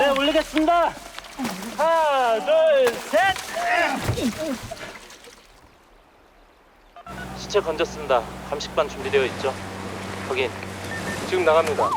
네, 올리겠습니다. 하나, 둘, 셋. 시체 건졌습니다. 감식반 준비되어 있죠. 확인. 지금 나갑니다.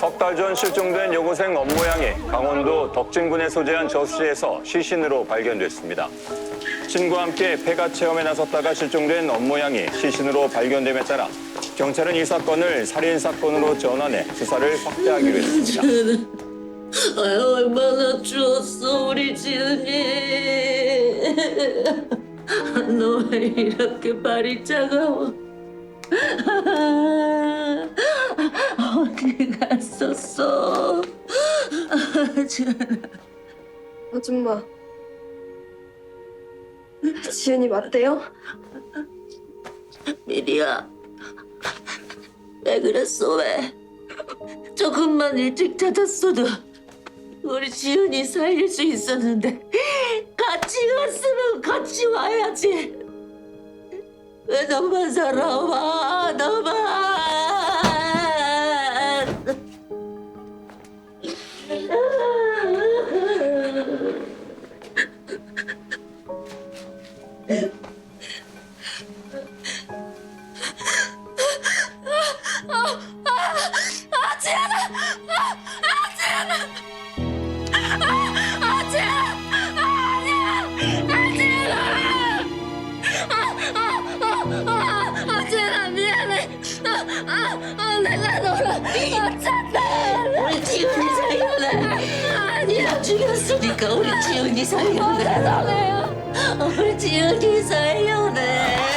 석 달 전 실종된 여고생 업모양이 강원도 덕진군에 소재한 저수지에서 시신으로 발견됐습니다. 친구와 함께 폐가 체험에 나섰다가 실종된 업모양이 시신으로 발견됨에 따라 경찰은 이 사건을 살인 사건으로 전환해 수사를 확대하기로 했습니다. 아유, 얼마나 추웠어, 우리 지은이. 너 왜 이렇게 발이 차가워? 어디 갔었어? 지은아. 아줌마. 지은이 맞대요? 미리야. 왜 그랬어, 왜? 조금만 일찍 찾았어도 우리 지은이 살릴 수 있었는데 같이 갔으면 같이 와야지. 왜 너만 살아와, 너만. 아 아, 아, 내가 너를 아, 찾다. 우리 지은이 살려내. 아니야. 죽였으니까 우리 지은이 살려내. 죄송해요. 우리 지은이 살려내.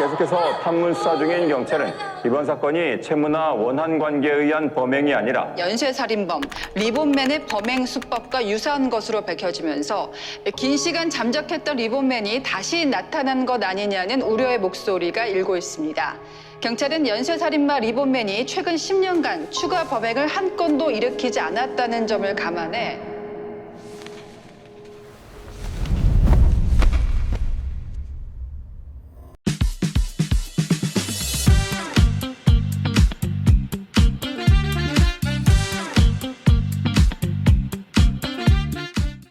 계속해서 탐문 수사 중인 경찰은 이번 사건이 채무나 원한 관계에 의한 범행이 아니라 연쇄살인범 리본맨의 범행 수법과 유사한 것으로 밝혀지면서 긴 시간 잠적했던 리본맨이 다시 나타난 것 아니냐는 우려의 목소리가 일고 있습니다. 경찰은 연쇄살인마 리본맨이 최근 10년간 추가 범행을 한 건도 일으키지 않았다는 점을 감안해